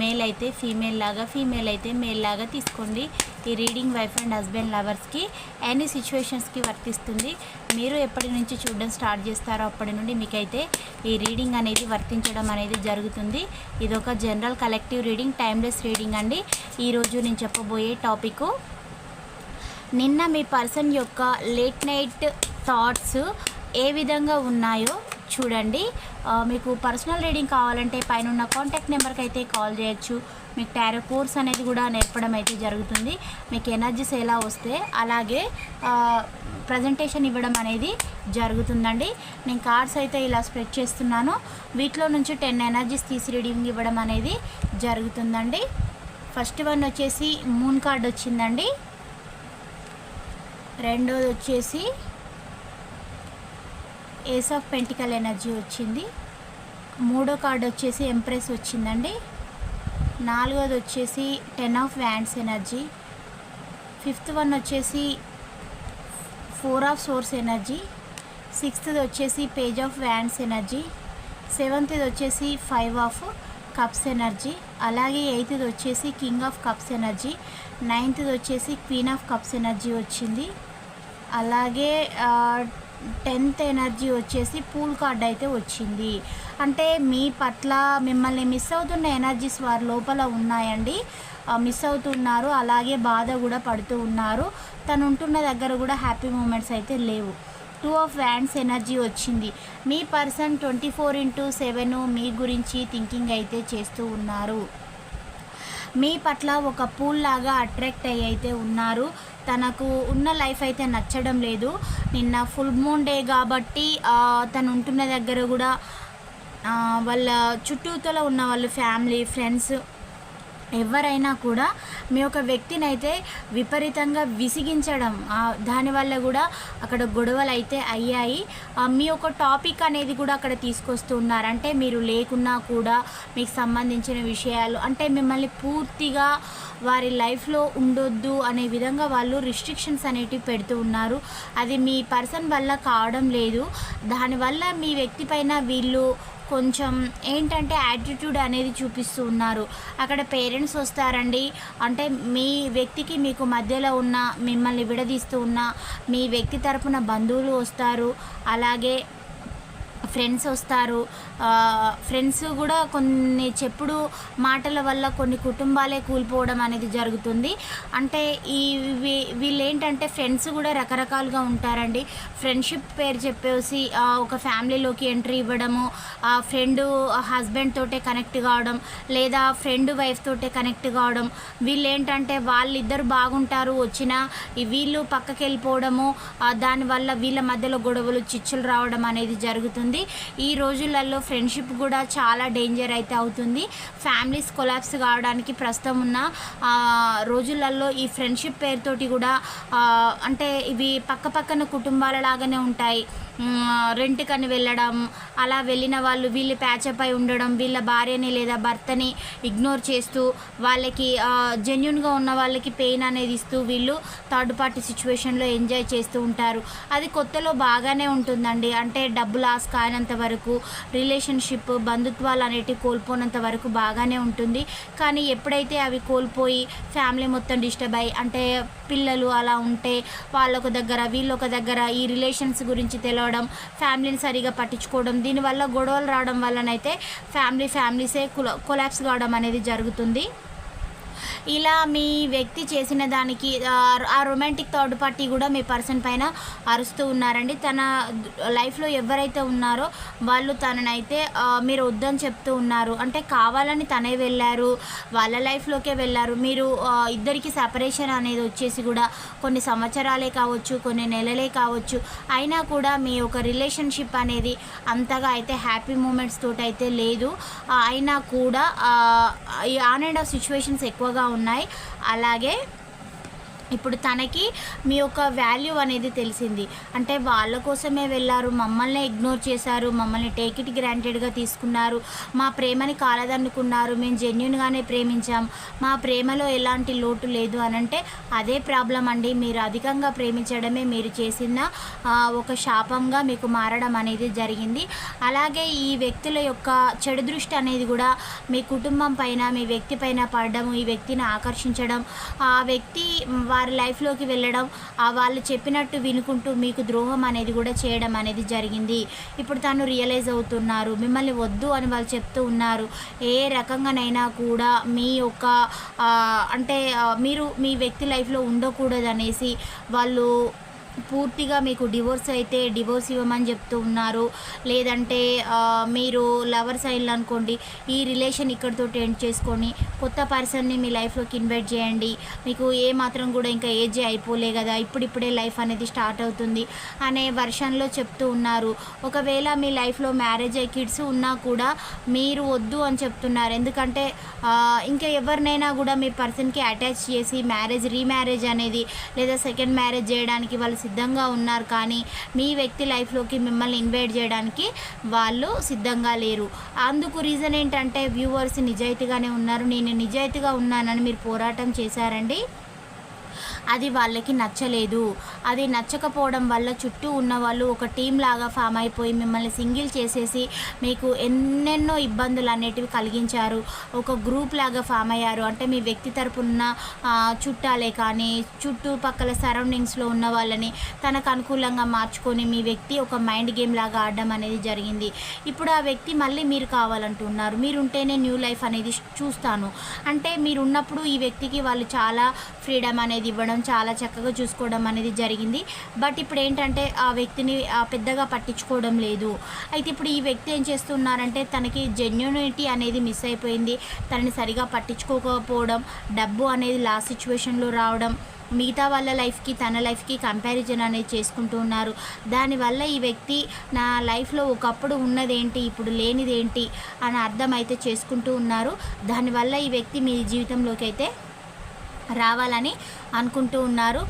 Male అయితే female లాగా female అయితే మేల్ లాగా తీసుకోండి. ఈ రీడింగ్ వైఫ్ అండ్ హస్బెండ్ లవర్స్కి ఎనీ సిచ్యువేషన్స్కి వర్తిస్తుంది. మీరు ఎప్పటి నుంచి చూడడం స్టార్ట్ చేస్తారో అప్పటి నుండి మీకైతే ఈ రీడింగ్ అనేది వర్తించడం అనేది జరుగుతుంది. ఇది ఒక general collective reading timeless reading అండి ఈరోజు నేను చెప్పబోయే టాపిక్ నిన్న మీ పర్సన్ యొక్క లేట్ నైట్ థాట్స్ ఏ విధంగా ఉన్నాయో చూడండి. మీకు పర్సనల్ రీడింగ్ కావాలంటే పైన ఉన్న కాంటాక్ట్ నెంబర్కి అయితే కాల్ చేయొచ్చు. మీకు టారో కోర్స్ అనేది కూడా నేర్పడం అయితే జరుగుతుంది. మీకు ఎనర్జీస్ ఎలా వస్తే అలాగే ప్రజెంటేషన్ ఇవ్వడం అనేది జరుగుతుందండి. నేను కార్డ్స్ అయితే ఇలా స్ప్రెడ్ చేస్తున్నాను. వీటిలో నుంచి టెన్ ఎనర్జీస్ తీసి రీడింగ్ ఇవ్వడం అనేది జరుగుతుందండి. ఫస్ట్ వన్ వచ్చేసి మూన్ కార్డ్ వచ్చిందండి. రెండోది వచ్చేసి ఏస్ ఆఫ్ పెంటికల్ ఎనర్జీ వచ్చింది. మూడో కార్డు వచ్చేసి ఎంప్రెస్ వచ్చిందండి. నాలుగోది వచ్చేసి ten of wands energy fifth one వచ్చేసి ఫోర్ ఆఫ్ సోర్స్ ఎనర్జీ సిక్స్త్ది వచ్చేసి పేజ్ ఆఫ్ వ్యాండ్స్ ఎనర్జీ సెవెంత్ది వచ్చేసి ఫైవ్ ఆఫ్ కప్స్ ఎనర్జీ అలాగే ఎయిత్ది వచ్చేసి కింగ్ ఆఫ్ కప్స్ ఎనర్జీ నైన్త్ది వచ్చేసి క్వీన్ ఆఫ్ కప్స్ ఎనర్జీ వచ్చింది. అలాగే టెన్త్ ఎనర్జీ వచ్చేసి పూల్ కార్డ్ అయితే వచ్చింది. అంటే మీ పట్ల మిమ్మల్ని మిస్ అవుతున్న ఎనర్జీస్ వారి లోపల ఉన్నాయండి. మిస్ అవుతున్నారు. అలాగే బాధ కూడా పడుతూ ఉన్నారు. తను ఉంటున్న దగ్గర కూడా హ్యాపీ మూమెంట్స్ అయితే లేవు. టూ ఆఫ్ వ్యాండ్స్ ఎనర్జీ వచ్చింది. మీ person twenty four into seven మీ గురించి థింకింగ్ అయితే చేస్తూ ఉన్నారు. మీ పట్ల ఒక పూల్ లాగా అట్రాక్ట్ అయ్యి అయితే ఉన్నారు. తనకు ఉన్న లైఫ్ అయితే నచ్చడం లేదు. నిన్న ఫుల్ మూన్ డే కాబట్టి తను ఉంటున్న దగ్గర కూడా వాళ్ళ చుట్టూతల ఉన్న వాళ్ళు ఫ్యామిలీ ఫ్రెండ్స్ ఎవరైనా కూడా మీ యొక్క వ్యక్తిని అయితే విపరీతంగా విసిగించడం దానివల్ల కూడా అక్కడ గొడవలు అయితే అయ్యాయి మీ యొక్క టాపిక్ అనేది కూడా అక్కడ తీసుకొస్తున్నారు. అంటే మీరు లేకున్నా కూడా మీకు సంబంధించిన విషయాలు అంటే మిమ్మల్ని పూర్తిగా వారి లైఫ్లో ఉండొద్దు అనే విధంగా వాళ్ళు రిస్ట్రిక్షన్స్ అనేటివి పెడుతూ ఉన్నారు. అది మీ పర్సన్ వల్ల కావడం లేదు. దానివల్ల మీ వ్యక్తి పైన వీళ్ళు కొంచెం ఏంటంటే యాటిట్యూడ్ అనేది చూపిస్తూ ఉన్నారు. అక్కడ పేరెంట్స్ వస్తారండి. అంటే మీ వ్యక్తికి మీకు మధ్యలో ఉన్న మిమ్మల్ని విడదీస్తూ ఉన్న మీ వ్యక్తి తరపున బంధువులు వస్తారు. అలాగే ఫ్రెండ్స్ వస్తారు. ఫ్రెండ్స్ కూడా కొన్ని చెప్పుడు మాటల వల్ల కొన్ని కుటుంబాలే కూలిపోవడం అనేది జరుగుతుంది. అంటే ఈ వీళ్ళేంటంటే వీళ్ళు ఏంటంటే ఫ్రెండ్స్ కూడా రకరకాలుగా ఉంటారండి. ఫ్రెండ్షిప్ పేరు చెప్పేసి ఒక ఫ్యామిలీలోకి ఎంట్రీ ఇవ్వడము ఆ ఫ్రెండ్ హస్బెండ్ తోటే కనెక్ట్ కావడం లేదా ఫ్రెండ్ వైఫ్ తోటే కనెక్ట్ కావడం వీళ్ళు ఏంటంటే వాళ్ళిద్దరు బాగుంటారు వచ్చినా వీళ్ళు పక్కకి వెళ్ళిపోవడము దానివల్ల వీళ్ళ మధ్యలో గొడవలు చిచ్చులు రావడం అనేది జరుగుతుంది. ఈ రోజులలో ఫ్రెండ్షిప్ కూడా చాలా డేంజర్ అయితే అవుతుంది. ఫ్యామిలీస్ కొలాప్స్ కావడానికి ప్రస్తుతం ఉన్న రోజులలో ఈ ఫ్రెండ్షిప్ పేరుతోటి కూడా అంటే ఇవి పక్క పక్కన కుటుంబాల లాగానే ఉంటాయి. రెంట్కని వెళ్ళడం అలా వెళ్ళిన వాళ్ళు వీళ్ళు ప్యాచప్ అయి ఉండడం వీళ్ళ భార్యని లేదా భర్తని ఇగ్నోర్ చేస్తూ వాళ్ళకి జెన్యున్గా ఉన్న వాళ్ళకి పెయిన్ అనేది ఇస్తూ వీళ్ళు థర్డ్ పార్టీ సిచ్యువేషన్లో ఎంజాయ్ చేస్తూ ఉంటారు. అది కొత్తలో బాగానే ఉంటుందండి. అంటే డబ్బు లాస్ కోల్పోయినంత వరకు రిలేషన్షిప్ బంధుత్వాలు అనేటివి కోల్పోనంత వరకు బాగానే ఉంటుంది. కానీ ఎప్పుడైతే అవి కోల్పోయి ఫ్యామిలీ మొత్తం డిస్టర్బ్ అయ్యి అంటే పిల్లలు అలా ఉంటే వాళ్ళొక దగ్గర వీళ్ళొక దగ్గర ఈ రిలేషన్స్ గురించి తెలవడం ఫ్యామిలీని సరిగా పట్టించుకోవడం దీనివల్ల గొడవలు రావడం వల్లనైతే ఫ్యామిలీ ఫ్యామిలీసే కొలాప్స్ కావడం అనేది జరుగుతుంది. ఇలా మీ వ్యక్తి చేసిన దానికి ఆ, రొమాంటిక్ థర్డ్ పార్టీ కూడా మీ పర్సన్ పైన అరుస్తూ ఉన్నారండి. తన లైఫ్లో ఎవరైతే ఉన్నారో వాళ్ళు తననైతే మీరు వద్దని చెప్తూ ఉన్నారు. అంటే కావాలని తనే వెళ్ళారు వాళ్ళ లైఫ్లోకే వెళ్ళారు. మీరు ఇద్దరికి సపరేషన్ అనేది వచ్చేసి కూడా కొన్ని సంవత్సరాలే కావచ్చు కొన్ని నెలలే కావచ్చు అయినా కూడా మీ ఒక రిలేషన్షిప్ అనేది అంతగా అయితే హ్యాపీ మూమెంట్స్ తోటి అయితే లేదు అయినా కూడా ఈ ఆన్ అండ్ ఆఫ్ సిచ్యువేషన్స్ ఎక్కువగా ఉన్నాయి. అలాగే ఇప్పుడు తనకి మీ యొక్క వాల్యూ అనేది తెలిసింది. అంటే వాళ్ళ కోసమే వెళ్ళారు మమ్మల్ని ఇగ్నోర్ చేశారు మమ్మల్ని టేక్ ఇట్ గ్రాంటెడ్గా తీసుకున్నారు. మా ప్రేమని కాలదన్నుకున్నారు మేము జెన్యున్గానే ప్రేమించాం. మా ప్రేమలో ఎలాంటి లోటు లేదు అని అంటే అదే ప్రాబ్లం అండి. మీరు అధికంగా ప్రేమించడమే మీరు చేసిన ఒక శాపంగా మీకు మారడం అనేది జరిగింది. అలాగే ఈ వ్యక్తుల యొక్క చెడు దృష్టి అనేది కూడా మీ కుటుంబం పైన మీ వ్యక్తి పైన పడడం ఈ వ్యక్తిని ఆకర్షించడం ఆ వ్యక్తి వారి వారి లైఫ్లోకి వెళ్ళడం ఆ వాళ్ళు చెప్పినట్టు వినుకుంటూ మీకు ద్రోహం అనేది కూడా చేయడం అనేది జరిగింది. ఇప్పుడు తను రియలైజ్ అవుతున్నారు. మిమ్మల్ని వద్దు అని వాళ్ళు చెప్తూ ఉన్నారు. ఏ రకంగానైనా కూడా మీ యొక్క అంటే మీరు మీ వ్యక్తి లైఫ్లో ఉండకూడదు అనేసి వాళ్ళు పూర్తిగా మీకు డివోర్స్ అయితే డివోర్స్ ఇవ్వమని చెప్తూ ఉన్నారు. లేదంటే మీరు లవర్స్ అయ్యారు అనుకోండి ఈ రిలేషన్ ఇక్కడితో ఎండ్ చేసుకొని కొత్త పర్సన్ని మీ లైఫ్లోకి ఇన్వైట్ చేయండి. మీకు ఏ మాత్రం కూడా ఇంకా ఏజ్ అయిపోలే కదా ఇప్పుడిప్పుడే లైఫ్ అనేది స్టార్ట్ అవుతుంది అనే వర్షన్లో చెప్తూ ఉన్నారు. ఒకవేళ మీ లైఫ్లో మ్యారేజ్ అయ్యి కిడ్స్ ఉన్నా కూడా మీరు వద్దు అని చెప్తున్నారు. ఎందుకంటే ఇంకా ఎవరినైనా కూడా మీ పర్సన్కి అటాచ్ చేసి మ్యారేజ్ రీమ్యారేజ్ అనేది లేదా సెకండ్ మ్యారేజ్ చేయడానికి వాళ్ళు సిద్ధంగా ఉన్నారు కానీ మీ వ్యక్తి లైఫ్లోకి మిమ్మల్ని ఇన్వైట్ చేయడానికి వాళ్ళు సిద్ధంగా లేరు. అందుకు రీజన్ ఏంటంటే వ్యూవర్స్ నిజాయితీగానే ఉన్నారు. నేను నిజాయితీగా ఉన్నానని మీరు పోరాటం చేశారండి. అది వాళ్ళకి నచ్చలేదు. అది నచ్చకపోవడం వల్ల చుట్టూ ఉన్న వాళ్ళు ఒక టీం లాగా ఫామ్ అయిపోయి మిమ్మల్ని సింగిల్ చేసేసి మీకు ఎన్నెన్నో ఇబ్బందులు అనేటివి కలిగించారు. ఒక గ్రూప్ లాగా ఫామ్ అయ్యారు. అంటే మీ వ్యక్తి తరపున చుట్టాలే కానీ చుట్టుపక్కల సరౌండింగ్స్లో ఉన్న వాళ్ళని తనకు అనుకూలంగా మార్చుకొని మీ వ్యక్తి ఒక మైండ్ గేమ్ లాగా ఆడడం అనేది జరిగింది. ఇప్పుడు ఆ వ్యక్తి మళ్ళీ మీరు కావాలంటున్నారు. మీరు ఉంటేనే న్యూ లైఫ్ అనేది చూస్తాను. అంటే మీరు ఉన్నప్పుడు ఈ వ్యక్తికి వాళ్ళు చాలా ఫ్రీడమ్ అనేది ఇవ్వడం చాలా చక్కగా చూసుకోవడం అనేది జరిగింది. బట్ ఇప్పుడు ఏంటంటే ఆ వ్యక్తిని పెద్దగా పట్టించుకోవడం లేదు. అయితే ఇప్పుడు ఈ వ్యక్తి ఏం చేస్తున్నారంటే తనకి జెన్యునిటీ అనేది మిస్ అయిపోయింది. తనని సరిగా పట్టించుకోకపోవడం డబ్బు అనేది లాస్ట్ సిచ్యువేషన్లో రావడం మిగతా వాళ్ళ లైఫ్కి తన లైఫ్కి కంపారిజన్ అనేది చేసుకుంటూ ఉన్నారు. దానివల్ల ఈ వ్యక్తి నా లైఫ్లో ఒకప్పుడు ఉన్నదేంటి ఇప్పుడు లేనిదేంటి అని అర్థం అయితే చేసుకుంటూ ఉన్నారు. దానివల్ల ఈ వ్యక్తి మీ జీవితంలోకి అయితే రావాలని అనుకుంటూ ఉన్నారు.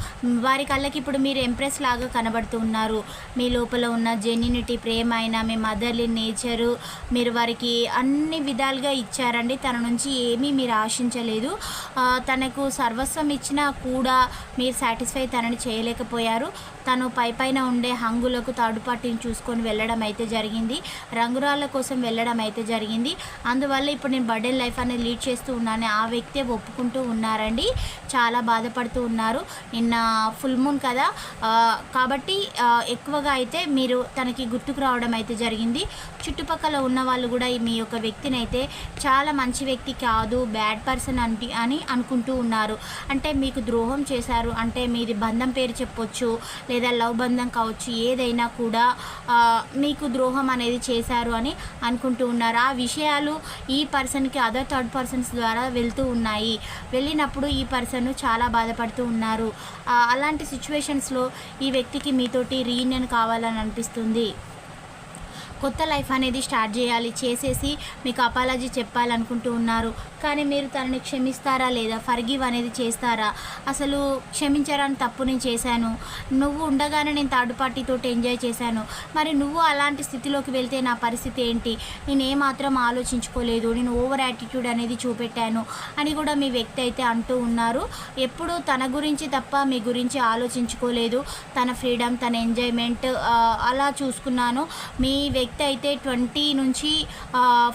వారి కళ్ళకి ఇప్పుడు మీరు ఎంప్రెస్ లాగా కనబడుతూ ఉన్నారు. మీ లోపల ఉన్న జెన్యునిటీ ప్రేమ అయినా మీ మదర్లీ నేచరు మీరు వారికి అన్ని విధాలుగా ఇచ్చారండి. తన నుంచి ఏమీ మీరు ఆశించలేదు. తనకు సర్వస్వం ఇచ్చినా కూడా మీరు సాటిస్ఫై తనని చేయలేకపోయారు. తను పై పైన ఉండే హంగులకు తాడుపాటిని చూసుకొని వెళ్ళడం అయితే జరిగింది. రంగురాళ్ళ కోసం వెళ్ళడం అయితే జరిగింది. అందువల్ల ఇప్పుడు నేను బర్త్డే లైఫ్ అనేది లీడ్ చేస్తూ ఉన్నాను. ఆ వ్యక్తే ఒప్పుకుంటూ ఉన్నారండి. చాలా బాధపడుతూ ఉన్నారు. నిన్న ఫుల్ మూన్ కదా. కాబట్టి ఎక్కువగా అయితే మీరు తనకి గుర్తుకు రావడం అయితే జరిగింది. చుట్టుపక్కల ఉన్న వాళ్ళు కూడా ఈ మీ యొక్క వ్యక్తిని అయితే చాలా మంచి వ్యక్తి కాదు బ్యాడ్ పర్సన్ అంటే అని అనుకుంటూ ఉన్నారు. అంటే మీకు ద్రోహం చేశారు. అంటే మీది బంధం పేరు చెప్పొచ్చు లేదా లవ్ బంధం కావచ్చు ఏదైనా కూడా మీకు ద్రోహం అనేది చేశారు అని అనుకుంటూ ఉన్నారు. ఆ విషయాలు ఈ పర్సన్కి అదర్ థర్డ్ పర్సన్స్ ద్వారా వెళ్తూ ఉన్నాయి. వెళ్ళినప్పుడు ఈ పర్సన్ చాలా బాధపడుతూ ఉన్నారు. అలాంటి సిచ్యువేషన్స్లో ఈ వ్యక్తికి మీతోటి రీయూనియన్ కావాలని అనిపిస్తుంది. కొత్త లైఫ్ అనేది స్టార్ట్ చేయాలి చేసేసి మీకు అపాలజీ చెప్పాలనుకుంటూ ఉన్నారు. కానీ మీరు తనని క్షమిస్తారా లేదా ఫర్గివ్ అనేది చేస్తారా? అసలు క్షమించరాని తప్పు నేను చేశాను. నువ్వు ఉండగానే నేను థర్డ్ పార్టీతో ఎంజాయ్ చేశాను. మరి నువ్వు అలాంటి స్థితిలోకి వెళ్తే నా పరిస్థితి ఏంటి? నేను ఏమాత్రం ఆలోచించుకోలేదు. నేను ఓవర్ యాటిట్యూడ్ అనేది చూపెట్టాను అని కూడా మీ వ్యక్తి అయితే అంటూ ఉన్నారు. ఎప్పుడు తన గురించి తప్ప మీ గురించి ఆలోచించుకోలేదు. తన ఫ్రీడమ్ తన ఎంజాయ్మెంట్ అలా చూసుకున్నాను. మీ వ్యక్తి వ్యక్తి అయితే ట్వంటీ నుంచి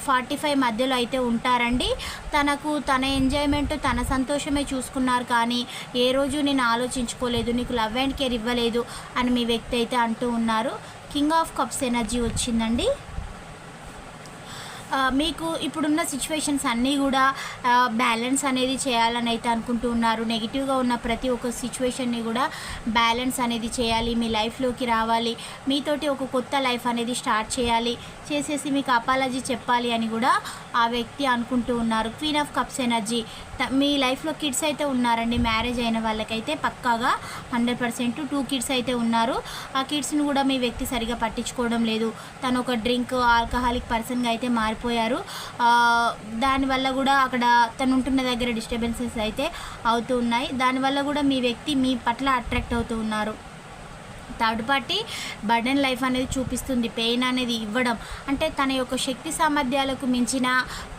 ఫార్టీ ఫైవ్ మధ్యలో అయితే ఉంటారండి. తనకు తన ఎంజాయ్మెంట్ తన సంతోషమే చూసుకున్నారు కానీ ఏ రోజు నేను ఆలోచించుకోలేదు నీకు లవ్ అండ్ కేర్ ఇవ్వలేదు అని మీ వ్యక్తి అయితే అంటూ ఉన్నారు. కింగ్ ఆఫ్ కప్స్ ఎనర్జీ వచ్చిందండి. మీకు ఇప్పుడున్న సిచ్యువేషన్స్ అన్నీ కూడా బ్యాలెన్స్ అనేది చేయాలని అయితే అనుకుంటూ ఉన్నారు. నెగిటివ్గా ఉన్న ప్రతి ఒక్క సిచ్యువేషన్ని కూడా బ్యాలెన్స్ అనేది చేయాలి మీ లైఫ్లోకి రావాలి మీతోటి ఒక కొత్త లైఫ్ అనేది స్టార్ట్ చేయాలి చేసేసి మీకు అపాలజీ చెప్పాలి అని కూడా ఆ వ్యక్తి అనుకుంటూ ఉన్నారు. క్వీన్ ఆఫ్ కప్స్ ఎనర్జీ మీ లైఫ్లో కిడ్స్ అయితే ఉన్నారండి మ్యారేజ్ అయిన వాళ్ళకైతే పక్కాగా హండ్రెడ్ పర్సెంట్ టూ కిడ్స్ అయితే ఉన్నారు. ఆ కిడ్స్ని కూడా మీ వ్యక్తి సరిగా పట్టించుకోవడం లేదు. తను ఒక డ్రింక్ ఆల్కహాలిక్ పర్సన్గా అయితే మారి పడిపోయారు. దానివల్ల కూడా అక్కడ తను ఉంటున్న దగ్గర డిస్టర్బెన్సెస్ అయితే అవుతూ ఉన్నాయి. దానివల్ల కూడా మీ వ్యక్తి మీ పట్ల అట్రాక్ట్ అవుతూ ఉన్నారు. థర్డ్ పార్టీ బర్డెన్ లైఫ్ అనేది చూపిస్తుంది పెయిన్ అనేది ఇవ్వడం. అంటే తన యొక్క శక్తి సామర్థ్యాలకు మించిన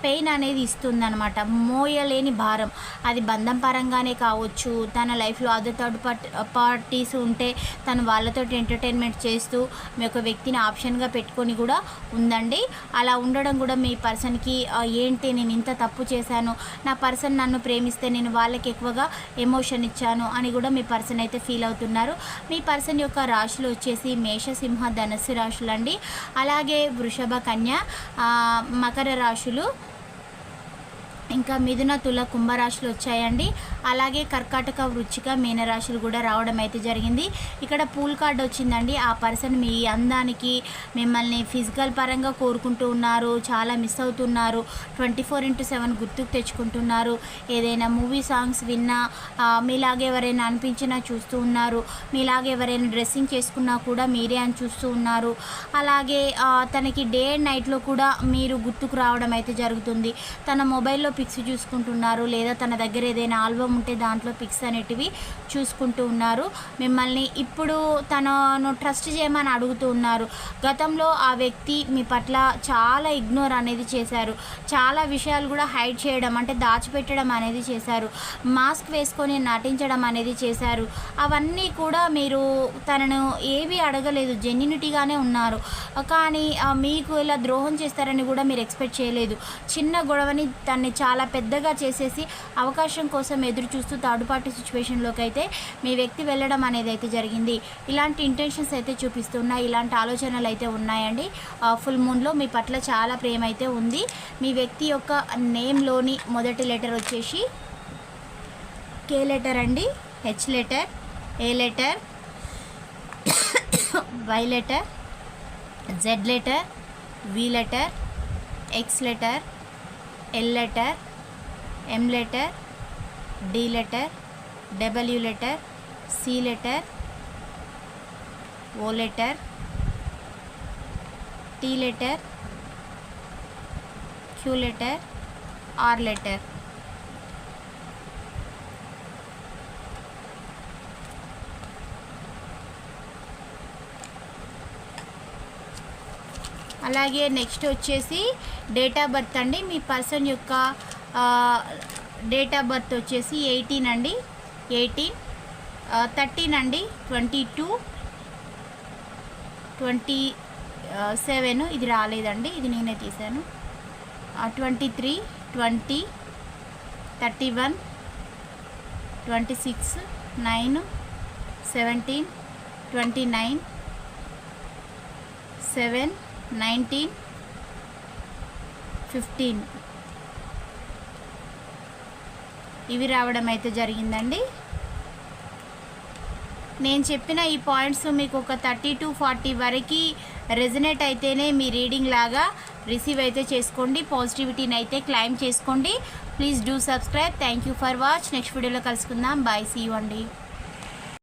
పెయిన్ అనేది ఇస్తుంది అనమాట మోయలేని భారం. అది బంధం పరంగానే కావచ్చు తన లైఫ్లో అదర్ థర్డ్ పార్టీ పార్టీస్ ఉంటే తను వాళ్ళతో ఎంటర్టైన్మెంట్ చేస్తూ మీ యొక్క వ్యక్తిని ఆప్షన్గా పెట్టుకొని కూడా ఉందండి. అలా ఉండడం కూడా మీ పర్సన్కి ఏంటి నేను ఇంత తప్పు చేశాను? నా పర్సన్ నన్ను ప్రేమిస్తే నేను వాళ్ళకి ఎక్కువగా ఎమోషన్ ఇచ్చాను అని కూడా మీ పర్సన్ అయితే ఫీల్ అవుతున్నారు. మీ పర్సన్ యొక్క రాశులు వచ్చేసి మేషసింహ ధనస్సు రాశులు అండి అలాగే వృషభ కన్య మకర రాశులు ఇంకా మిథున తుల కుంభరాశులు వచ్చాయండి. అలాగే కర్కాటక వృచ్చిక మీనరాశులు కూడా రావడం అయితే జరిగింది. ఇక్కడ పూల్ కార్డ్ వచ్చిందండి. ఆ పర్సన్ మీ అందానికి మిమ్మల్ని ఫిజికల్ పరంగా కోరుకుంటూ ఉన్నారు. చాలా మిస్ అవుతున్నారు. ట్వంటీ ఫోర్ ఇంటూ సెవెన్ గుర్తుకు తెచ్చుకుంటున్నారు. ఏదైనా మూవీ సాంగ్స్ విన్నా మీలాగే ఎవరైనా అనిపించినా చూస్తూ ఉన్నారు. మీలాగే ఎవరైనా డ్రెస్సింగ్ చేసుకున్నా కూడా మీరే అని చూస్తూ ఉన్నారు. అలాగే తనకి డే అండ్ నైట్లో కూడా మీరు గుర్తుకు రావడం అయితే జరుగుతుంది. తన మొబైల్లో పిక్స్ చూసుకుంటున్నారు. లేదా తన దగ్గర ఏదైనా ఆల్బమ్ ఉంటే దాంట్లో పిక్స్ అనేటివి చూసుకుంటూ ఉన్నారు. మిమ్మల్ని ఇప్పుడు తనను ట్రస్ట్ చేయమని అడుగుతూ ఉన్నారు. గతంలో ఆ వ్యక్తి మీ పట్ల చాలా ఇగ్నోర్ అనేది చేశారు. చాలా విషయాలు కూడా హైడ్ చేయడం అంటే దాచిపెట్టడం అనేది చేశారు. మాస్క్ వేసుకొని నటించడం అనేది చేశారు. అవన్నీ కూడా మీరు తనను ఏవి అడగలేదు. జెన్యునిటీగానే ఉన్నారు. కానీ మీకు ఇలా ద్రోహం చేస్తారని కూడా మీరు ఎక్స్పెక్ట్ చేయలేదు. చిన్న గొడవని తన్ని చాలా పెద్దగా చేసేసి అవకాశం కోసం ఎదురు చూస్తూ థర్డ్ పార్టీ సిచ్యువేషన్లోకి అయితే మీ వ్యక్తి వెళ్ళడం అనేది అయితే జరిగింది. ఇలాంటి ఇంటెన్షన్స్ అయితే చూపిస్తున్నాయి. ఇలాంటి ఆలోచనలు అయితే ఉన్నాయండి. ఫుల్ మూన్లో మీ పట్ల చాలా ప్రేమ అయితే ఉంది. మీ వ్యక్తి యొక్క నేమ్లోని మొదటి లెటర్ వచ్చేసి కే లెటర్ అండి. H letter A letter Y letter Z letter V letter X letter L letter M letter D letter W letter C letter O letter T letter Q letter R letter. అలాగే next వచ్చేసి date of birth అండి. మీ person యొక్క date of birth వచ్చేసి eighteen అండి. Eighteen thirteen అండి. Twenty two twenty seven ఇది రాలేదండి. ఇది నేనే తీసాను twenty three twenty thirty one twenty six nine seventeen twenty nine seven nineteen fifteen. ఇవి రావడం అయితే జరిగిందండి. నేను చెప్పిన ఈ పాయింట్స్ మీకు ఒక థర్టీ టు ఫార్టీ వరకు రెజనేట్ అయితేనే మీ రీడింగ్ లాగా రిసీవ్ అయితే చేసుకోండి. పాజిటివిటీని అయితే క్లైమ్ చేసుకోండి. Please do subscribe. Thank you for watch. Next వీడియోలో కలుసుకుందాం. బాయ్. సీ అండి.